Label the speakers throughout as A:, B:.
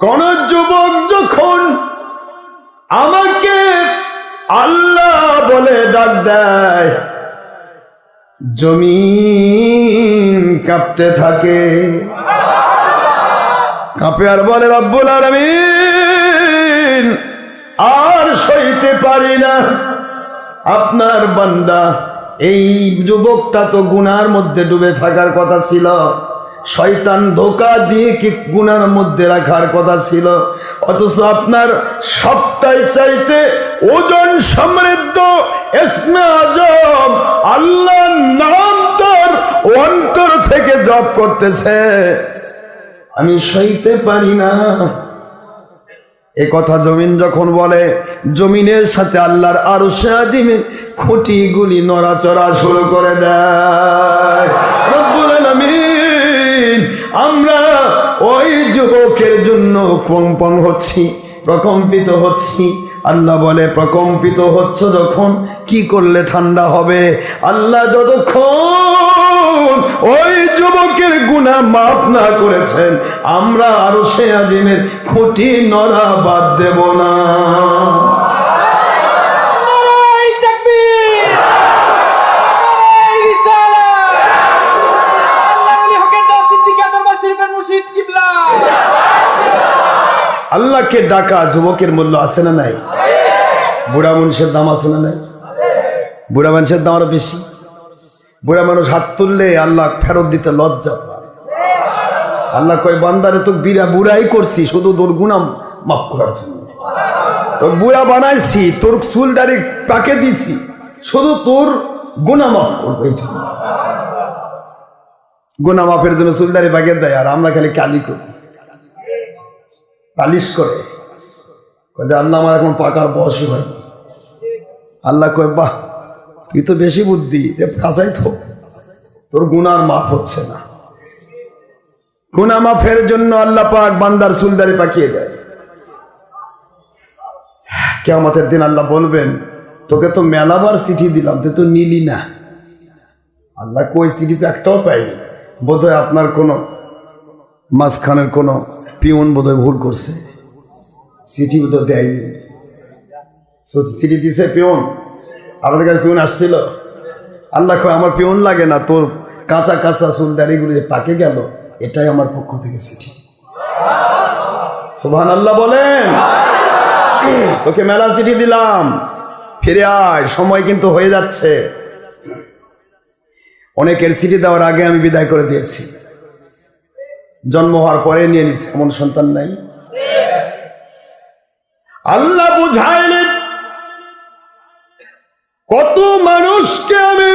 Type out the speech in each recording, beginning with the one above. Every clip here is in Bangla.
A: কোন যুবক যখন আমাকে আল্লাহ বলে ডাক দেয়, জমিন কাঁপতে থাকে। কাঁপে আর বলে, রব্বুল আলামিন, আর সইতে পারি না। আপনার বান্দা, এই যুবকটা তো গুনার মধ্যে ডুবে থাকার কথা ছিল। শয়তান ধোকা দিয়ে কি গুনার মধ্যে রাখার কথা ছিল? অথচ আপনার সপ্তাহে চাইতে ওজন সমৃদ্ধ আল্লাহ নাম তোর অন্তর থেকে জপ করতেছে। আমি সইতে পারি না। এ কথা জমিন যখন বলে, জমিনের সাথে আল্লাহর আরও সে আজিমে খুঁটিগুলি নড়াচড়া শুরু করে দেয়। যুবকের জন্য কম্পন হচ্ছি, প্রকম্পিত হচ্ছি। আল্লাহ বলে, প্রকম্পিত হচ্ছ যখন, কি করলে ঠান্ডা হবে? আল্লাহ যতক্ষণ ওই যুবকের গুণা মাফ না করেছেন, আমরা আরও সে আজিমের খুঁটি নড়া বাদ দেব না। আল্লাহকে ডাকা যুবকের মূল্য আছে না নাই? বুড়া মানুষের দাম আছে না নাই? বুড়া মানুষের দাম আরও বেশি। বুড়া মানুষ হাত তুললে আল্লাহ ফেরত দিতে লজ্জা আল্লাহ কয়, বান্দারে তো বিরা বুড়াই করছি, শুধু তোর গুনাম মাফ করার জন্য। তোর বুড়া বানাইছি, তোর চুল দাড়ি পাকে দিছি, শুধু তোর গুনা মাফ করব এই জন্য। গুনা মাফের জন্য চুল দাড়ি পাকে দেয়, আর আমরা খালি কালি করি। পালিশ করে। যে আল্লাহ আমার এখন পাকার বয়সই হয়নি আল্লাহ কয়, বাহ, তুই তো বেশি বুদ্ধি, যে কাজাই তো। তোর গুনার মাফ হচ্ছে না। গুনা মাফের জন্য আল্লাহ পাক বান্দার সুলদারি পাকিয়ে দেয়। কেমতের দিন আল্লাহ বলবেন, তোকে তো মেলাবার চিঠি দিলাম, তুই তো নিলি না। আল্লাহ কই চিঠি তো একটাও পাইনি। বোধহয় আপনার কোনো মাঝখানের কোনো পিউন বোধহয় ভুল করছে। চিঠি বোধহয় দেয়নি। চিঠি দিছে পিউন। আপনাদের কাছে পিউন আসছিল। আল্লাহ আমার পিউন লাগে না, তোর কাঁচা কাঁচা চুল দাড়িগুলো যে পাকে গেল, এটাই আমার পক্ষ থেকে চিঠি। সুবহান আল্লাহ বলেন। তোকে মেলা চিঠি দিলাম। ফিরে আয়, সময় কিন্তু হয়ে যাচ্ছে। অনেকের চিঠি দেওয়ার আগে আমি বিদায় করে দিয়েছি। জন্ম হওয়ার পরে নিয়ে নিছে, এমন সন্তান নাই। আল্লাহ বুঝাইলেন, কত মানুষকে আমি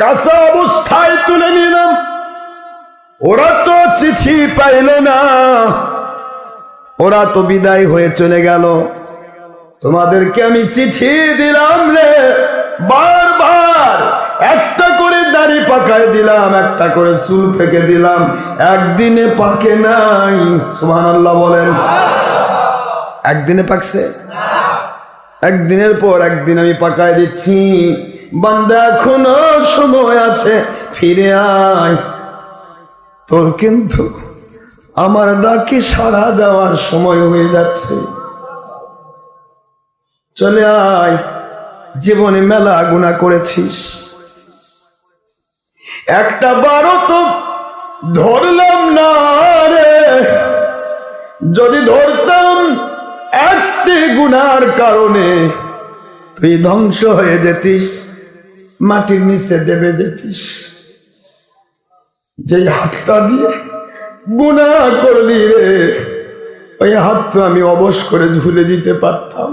A: কাঁচা অবস্থায় তুলে নিলাম, ওরা তো চিঠি পাইল না, ওরা তো বিদায় হয়ে চলে গেল। তোমাদেরকে আমি চিঠি দিলাম রে, বারবার, একটা দাড়ি পাকায় দিলাম, একটা করে চুল ফেকে দিলাম। একদিনে পাকে নাই সুবহান আল্লাহ বলেন। একদিনে পাকছে? একদিনের পর একদিন আমি পাকায় দিচ্ছি। বান্দা এখনও সময় আছে, ফিরে আয়। তোর কিন্তু আমার ডাকে সাড়া দেওয়ার সময় হয়ে যাচ্ছে। চলে আয়, জীবনে মেলা গুণা করেছিস। একটা বারো তো ধরলাম না রে। যদি ধরতাম একটি গুনার কারণে তুই ধ্বংস হয়ে যেতিস, মাটির নিচে দেবে যেতিস। যে হাতটা দিয়ে গুণা করলি রে, ওই হাত তো আমি অবশ করে ঝুলে দিতে পারতাম।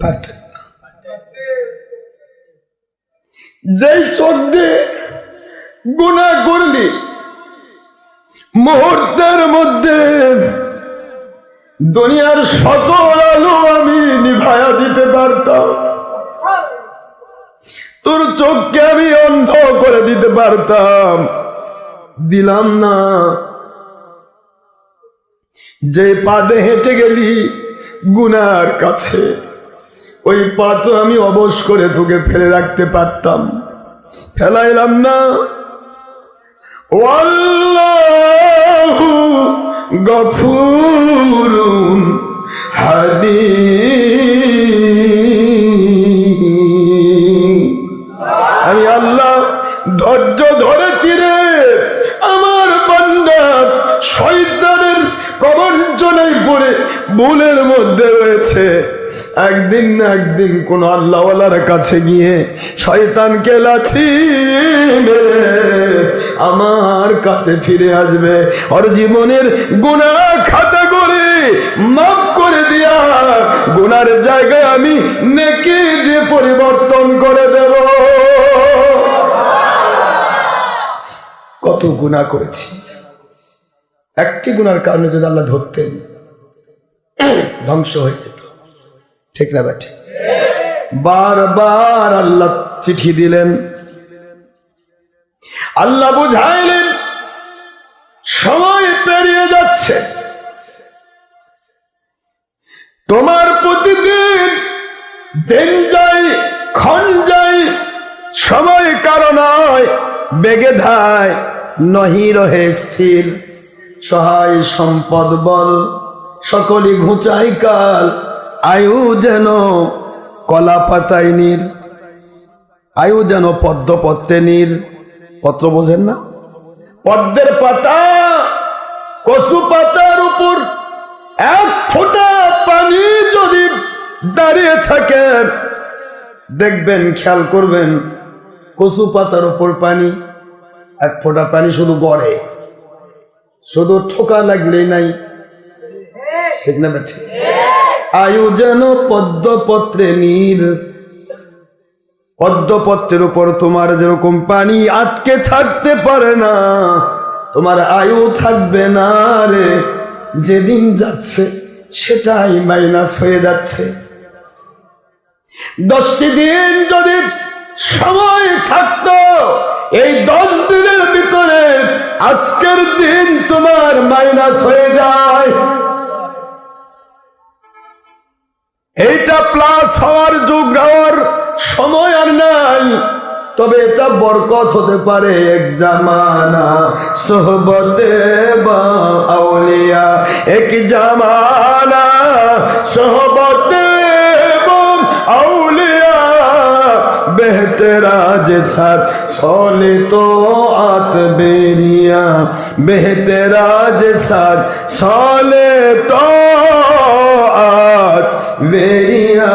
A: পারতাম না। যেই চোখ দিয়ে গুণা করলি, মুহূর্তের মধ্যে দুনিয়ার সকল আলো আমি নিভায়া দিতে পারতাম। তোর চোখকে আমি অন্ধ করে দিতে পারতাম। দিলাম না। যে পাদে হেঁটে গেলি গুনার কাছে। ওই পা তো আমি অবশ করে তোকে ফেলে রাখতে পারতাম। ফেলাইলাম না। গফুরুন হালিম আমি আল্লাহ ধৈর্য ধরেছি রে। আমার বান্দা শয়তানের প্রবঞ্চনায় পড়ে ভুলের মধ্যে রয়েছে। একদিন না একদিন কোন আল্লাহওয়ালার কাছে গিয়ে শয়তানকে মেরে আমার কাছে ফিরে আসবে। ওর জীবনের গুণা খাতা করে মাফ করে দিয়া গুনার জায়গায় আমি নেকি দিয়ে পরিবর্তন করে দেব। কত গুণা করেছি। একটি গুনার কারণে যদি আল্লাহ ধরতেন, ধ্বংস হয়ে যেত। ঠিক না ব্যাঠে বারবার আল্লাহ চিঠি দিলেন। আল্লাহ বুঝাইলেন, সময় পেরিয়ে যাচ্ছে। তোমার প্রতিদিন দিন যাই, ক্ষণ যাই, সময় কারণ বেগে ধায়, নহি রহে স্থির। সহায় সম্পদ বল সকলে ঘুচাই কাল। আয়ু যেন কলা পাতায় নীর আয়ু যেন পদ্মপত্রে নীর পত্র বোঝেন না? পদ্মের পাতা কচু পাতার উপর এক ফোঁটা পানি যদি দাঁড়িয়ে থাকে, দেখবেন, খেয়াল করবেন, কচু পাতার উপর পানি, এক ফোঁটা পানি শুধু গড়ে। শুধু ঠোকা লাগলেই নাই। ঠিক না বেঠি? আয়ু যেন পদ্মপত্রে নীর পদ্মপত্রের উপর তোমার যেরকম পানি আটকে থাকতে পারে না, তোমার আয়ু থাকবে না রে। যেদিন যাচ্ছে সেটাই মাইনাস হয়ে যাচ্ছে। দশটি দিন যদি সময় থাকতো, এই দশ দিনের ভিতরে আজকের দিন তোমার মাইনাস হয়ে যায়। এইটা প্লাস হওয়ার যুগ হওয়ার সময় আর নাই। তবে এটা বরকত হতে পারে এক জামানা, সোহবতে বা এক জামানা, সোহবতে আউলিয়া। বেহতরাজ সাথ সলে তো আত বেরিয়া বেহতরাজ সাথ সলে তো বেরিয়া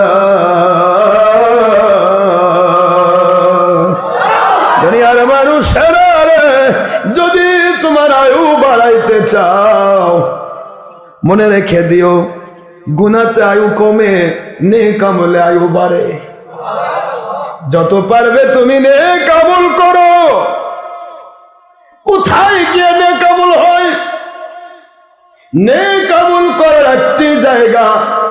A: দুনিয়ার মানুষেরা রে যদি তোমার আয়ু বাড়াইতে চাও, মনে রেখে দিও, গুনাতে আয়ু কমে নে কামলে আয়ু বাড়ে। যত পারবে তুমি নে কামল করো। কোথায় গিয়ে নে কামল হয়? নে কামল করার একটি জায়গা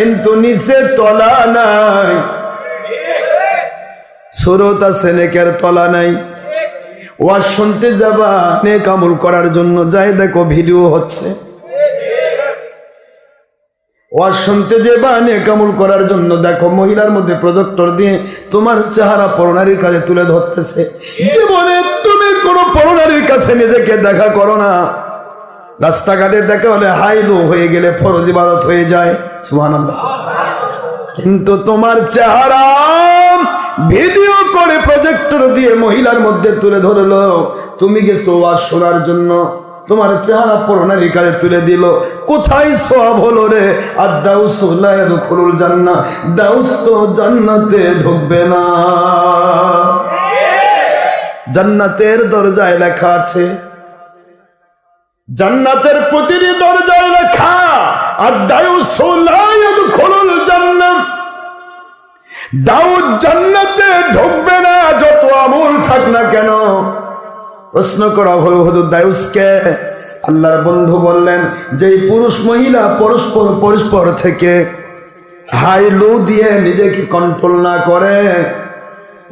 A: কিন্তু নিচে তলা নাই। সুরত আছে, নেকের তলা নাই। ওয়াজ শুনতে যাবা, নেক আমল করার জন্য যাই দেখো ভিডিও হচ্ছে। ওয়াজ শুনতে যে বা নেক আমল করার জন্য দেখো মহিলার মধ্যে প্রজেক্টর দিয়ে তোমার চেহারা পরনারীর কাছে তুলে ধরতেছে। জীবনে তুমি কোনো পরনারীর কাছে নিজেকে দেখা করো না। রাস্তাঘাটে দেখা হলে হাইলো হয়ে গেলে ফরজ ইবাদত হয়ে যায়। সুবহানাল্লাহ। কিন্তু তোমার চেহারা ভিডিও করে প্রজেক্টর দিয়ে মহিলার মধ্যে তুলে ধরলো। তুমি গেছো ওয়াজ শোনার জন্য। তোমার চেহারা পরনারী কাজে তুলে দিল। কোথায় সোয়াব হলো রে? আর দাউস খুলুল জান্না দাউস তো জান্নাতে ঢুকবে না। জান্নাতের দরজায় লেখা আছে জান্নাতের প্রতিটি দরজায় লেখা, আর দাউস খুলুল জান্নাত। দাউদ জান্নাতে ঢুকবে না, যত আমল থাক না কেন। প্রশ্ন করা হলো, হুজুর দায়ুসকে আল্লাহর বন্ধু বললেন যে পুরুষ মহিলা পরস্পর পরস্পর থেকে হাই লো দিয়ে নিজেকে কন্ট্রোল না করে,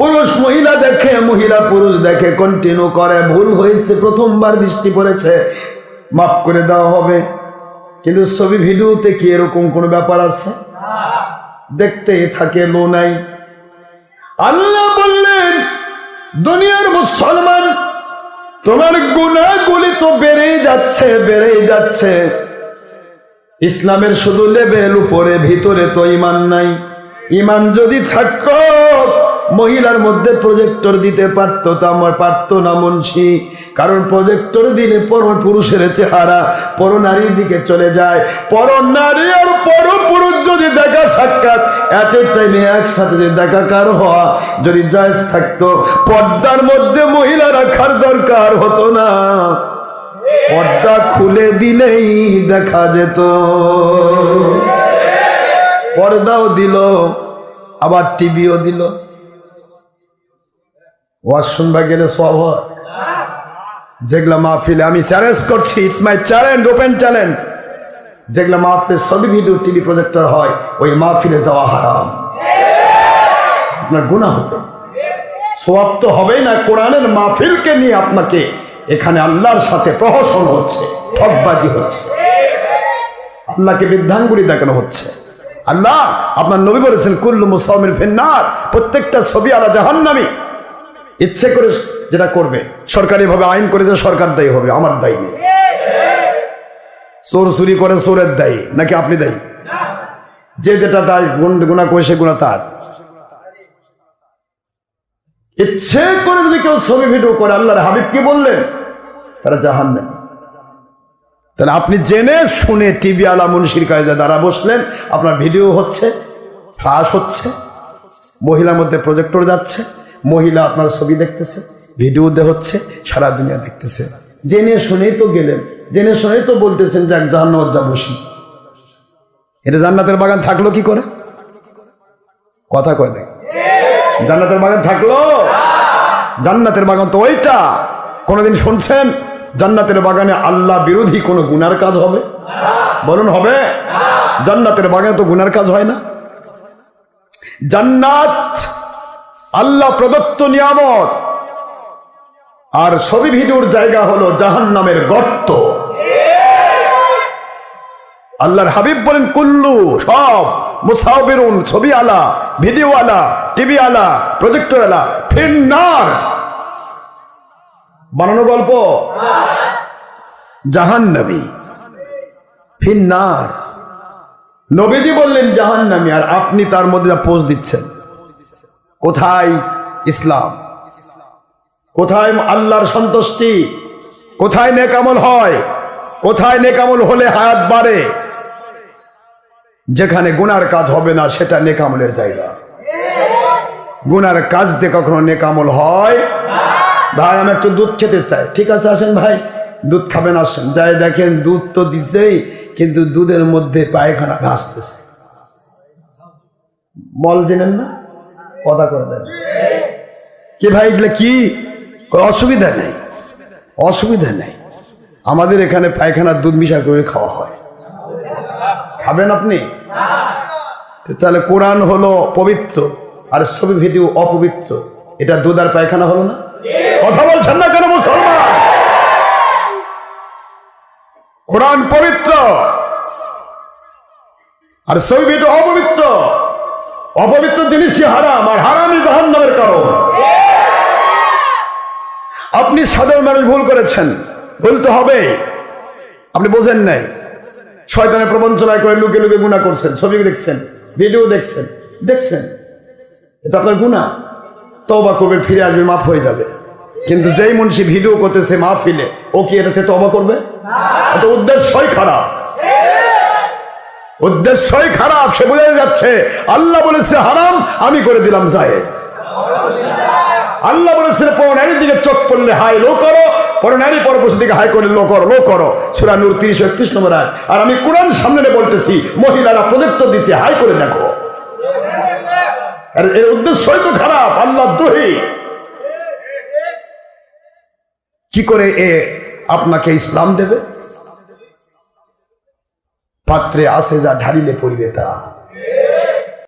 A: পুরুষ মহিলা দেখে, মহিলা পুরুষ দেখে কন্টিনিউ করে, ভুল হয়েছে, প্রথমবার দৃষ্টি পড়েছে মাফ করে দেওয়া হবে। কিন্তু ছবি, ভিডিওতে কি এরকম কোনো ব্যাপার আছে? দেখতে থাকে, লো নাই। আল্লাহ বললেন, দুনিয়ার মুসলমান, তোমার গুণাগুলি তো বেড়েই যাচ্ছে বেড়েই যাচ্ছে। ইসলামের শুধু লেভেল উপরে, ভিতরে তো ইমান নাই। ইমান যদি থাকতো, মহিলার মধ্যে প্রজেক্টর দিতে পারতো, তা আমার পারতো না, মুন্সি। কারণ প্রজেক্টর দিলে পর পুরুষের চেহারা, পর নারীর দিকে চলে যায়। পর নারী আর পর পুরুষ যদি দেখা সাক্ষাৎ এট টাইমে একসাথে যদি দেখা কার হওয়া, যদি জায়জ থাকতো, পর্দার মধ্যে মহিলা রাখার দরকার হতো না। পর্দা খুলে দিলেই দেখা যেত। পর্দাও দিল, আবার টিভিও দিল। ওয়াজ শুনবা গেলে সব হয়। যেগুলা মাহফিলে আমি চ্যালেঞ্জ করছি it's my challenge open challenge যেগুলো মাহফিলে সবই ভিডিও টিভি প্রজেক্টর হয়, ওই মাহফিলে যাওয়া হারাম। আপনার গুণা হবে। সোয়াব তো হবেই না, কোরআনের মাহফিলকে নিয়ে আপনাকে এখানে আল্লাহর সাথে প্রহসন হচ্ছে ঠকবাজি হচ্ছে। আল্লাহকে বৃদ্ধাঙ্গুলি দেখানো হচ্ছে। আল্লাহ, আপনার নবী বলেছেন, কুল্লু মুসলমের ফেন্নার, প্রত্যেকটা ছবি আলা জাহান্নামি। ইচ্ছে করে যেটা করবে সরকারিভাবে আইন করে যে সরকার দায়ী হবে, আমার দায়ী নেই। চোর চুরি করে চোরের দায়ী, নাকি আপনি দায়ী? যে যেটা দায়, গুণ, গুণা করে সে গুণা তার। ইচ্ছে করে যদি কেউ ছবি, ভিডিও করে, আল্লাহর হাবিব কি বললেন? তারা জাহান নেন তাহলে আপনি জেনে শুনে টিভি আলা মুন্সির কাজে দ্বারা বসলেন, আপনার ভিডিও হচ্ছে, ফাঁস হচ্ছে, মহিলার মধ্যে প্রজেক্টর যাচ্ছে। মহিলা আপনার ছবি দেখতেছে, ভিডিও দে হচ্ছে, সারা দুনিয়া দেখতেছে। জেনে শুনেই তো গেলেন, জেনে শুনেই তো বলতেছেন যে এক জাহান্নামত যা বসি এটা জান্নাতের বাগান থাকল কি করে? কথা কয় নাই। জান্নাতের বাগান থাকল? জান্নাতের বাগান তো ওইটা। কোনোদিন শুনছেন? জান্নাতের বাগানে আল্লাহ বিরোধী কোনো গুনার কাজ হবে? বলুন, হবে? জান্নাতের বাগানে তো গুনার কাজ হয় না। জান্নাত আল্লাহ প্রদত্ত নিয়ামত। আর ছবি ভিডিওর জায়গা হলো জাহান নামের গর্ত। আল্লাহর হাবিব বলেন, কুল্লু, সব মুসাফিরুন ছবি আলা ভিডিও আলা টিভি আলা প্রজেক্টর আলা ফিন্নার বানানো গল্প? জাহান নবী ফিন্নার নবীজি বললেন জাহান নামী আর আপনি তার মধ্যে যা পোজ দিচ্ছেন। কোথায় ইসলাম? কোথায় আল্লাহর সন্তুষ্টি? কোথায় নেকামল হয়? কোথায় নেকামল হলে হায়াত বাড়ে? যেখানে গুনার কাজ হবে না, সেটা নেকামলের জায়গা। গুনার কাজ দিয়ে কখনো নেকামল হয়? ভাই, আমি একটু দুধ খেতে চাই। ঠিক আছে, আসেন ভাই। দুধ খাবেন, আসেন। যাই দেখেন, দুধ তো দিছেই, কিন্তু দুধের মধ্যে পায়খানা ভাসতেছে। মল দিলেন না? কথা করে দেন। কি ভাই, এগুলো কি? অসুবিধা নেই। অসুবিধা নেই। আমাদের এখানে পায়খানার দুধ মিশা করে খাওয়া হয়। খাবেন আপনি? তাহলে কোরআন হলো পবিত্র, আর ছবি, ভিডিও অপবিত্র। এটা দুধ আর পায়খানা হলো না? কথা বলছেন না কেন মুসলমান? কোরআন পবিত্র, আর ছবি, ভিডিও অপবিত্র। অপবিত্র জিনিসই হারাম আর হারামই জাহান্নামের কারণ। আপনি সাধারণ মানুষ ভুল করেছেন। ভুল তো হবে। আপনি বোঝেন নাই। শয়তানের প্রবঞ্চনায় করে লুকে লুকে গুণা করছেন। ছবি দেখছেন, ভিডিও দেখছেন দেখছেন। এটা আপনার গুণা তবা করবে, ফিরে আসবে, মাফ হয়ে যাবে। কিন্তু যেই মনীষী ভিডিও করতেছে মাফ ফিলে ও কি এটাতে তবা করবে? উদ্দেশ্যই খারাপ। উদ্দেশ্যই খারাপ, সে বোঝা যাচ্ছে। আল্লাহ বলেছে, হারাম, আমি করে দিলাম জায়েজ। আল্লাহ বলেছিল পর নারীর দিকে চোখ পড়লে হাই লো করো। পর নারী পরপুরুষের দিকে হাই করলে লো করো লো করো। সুরা নূর তিরিশ একত্রিশ নম্বর আয় আর আমি কোরআন সামনে বলতেছি, মহিলারা প্রদত্ত দিছে হাই করে দেখো। এর উদ্দেশ্যই তো খারাপ, আল্লাহ দোহি। কি করে এ আপনাকে ইসলাম দেবে? পাত্রে আসে যা ঢালিলে পড়িবে তা।